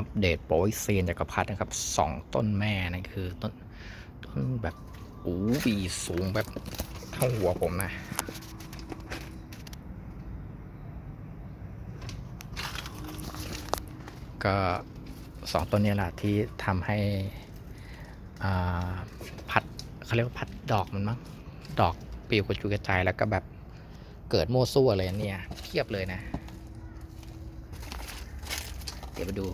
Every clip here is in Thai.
อัปเดตโปรยเซียนจักรพรรดินะครับสองต้นแม่นั่นคือต้นต้นแบบอู้วีสูงแบบเท่าหัวผมนะก็สองต้นนี้แหละที่ทำให้อ่าพัดเขาเรียกว่าพัดดอกมันมั้งดอกปลิวกระจุยกระจายแล้วก็แบบเกิดโม่ซั่วเลยเนี่ยเพียบเลยนะ เดี๋ยวมาดู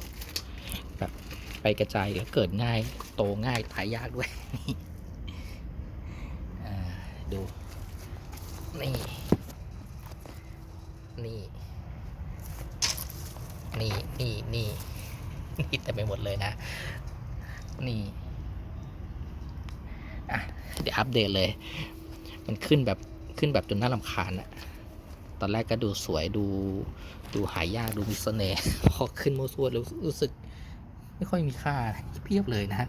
ไปกระจายแล้วเกิดง่าย โตง่าย ตายยากด้วยดู นี่ นี่ นี่ นี่ นี่นี่แต่ไปหมดเลยนะ นี่ อะ เดี๋ยวอัปเดตเลย มันขึ้นแบบขึ้นแบบจนน่ารำคาญอะตอนแรกก็ดูสวยดูดูหายากดูมีเสน่ห์พอขึ้นโมวซัวแล้วรู้สึก ไม่ค่อยมีค่าเพียบเลยนะ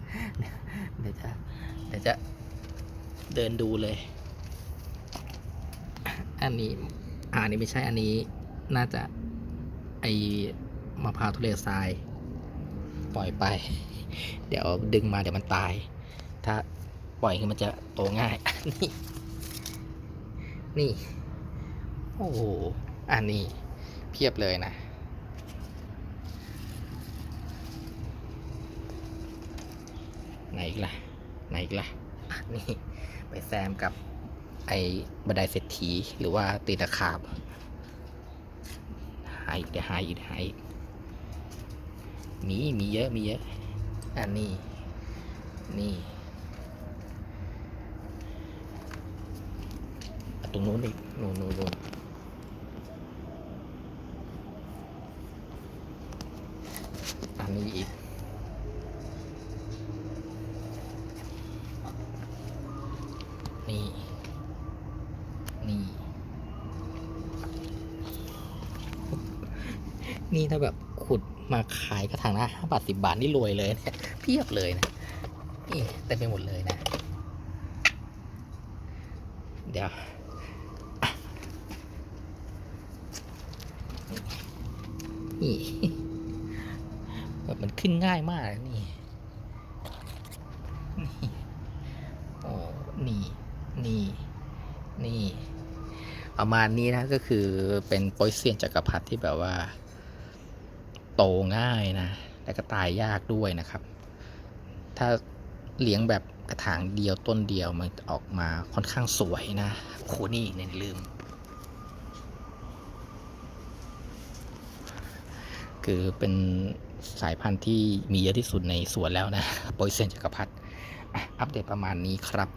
เดี๋ยวจะเดี๋ยวจะเดินดูเลย อันนี้อ่าอันนี้ไม่ใช่อันนี้น่าจะไอมะพร้าวทุเรศทราย ปล่อยไป เดี๋ยวดึงมาเดี๋ยวมันตาย ถ้าปล่อยคือมันจะโตง่ายนี่นี่ โอ้โหอันนี้เพียบเลยนะ ไหนอีกล่ะ ไหนอีกล่ะอะนี่ไปแซมกับไอ้บันไดเศรษฐีหรือว่าตีนตะขาบ หายอีกเดี๋ยวหายอีกหายอีกมีมีเยอะมีเยอะ อันนี้ นี่ตรงนู้นอีกนู้นนู้นนู้นอันนี้อีก นี่ นี่ นี่ถ้าแบบขุดมาขายกระถางละห้าบาทสิบาทนี่รวยเลยเนี่ยเพียบเลยนะนี่เต็มไปหมดเลยนะ เดี๋ยวนี่แบบมันขึ้นง่ายมากเลยนี่นี่โอ้นี่ นี่ นี่ประมาณนี้นะก็คือเป็นโปยเซียนจักรพรรดิที่แบบว่า โตง่ายนะแล้วก็ตายยากด้วยนะครับ ถ้าเลี้ยงแบบกระถางเดียวต้นเดียวมันออกมาค่อนข้างสวยนะโคนี่เนี่ยลืม คือเป็นสายพันธุ์ที่มีเยอะที่สุดในสวนแล้วนะโปยเซนจักรพรรดิอัปเดตประมาณนี้ครับ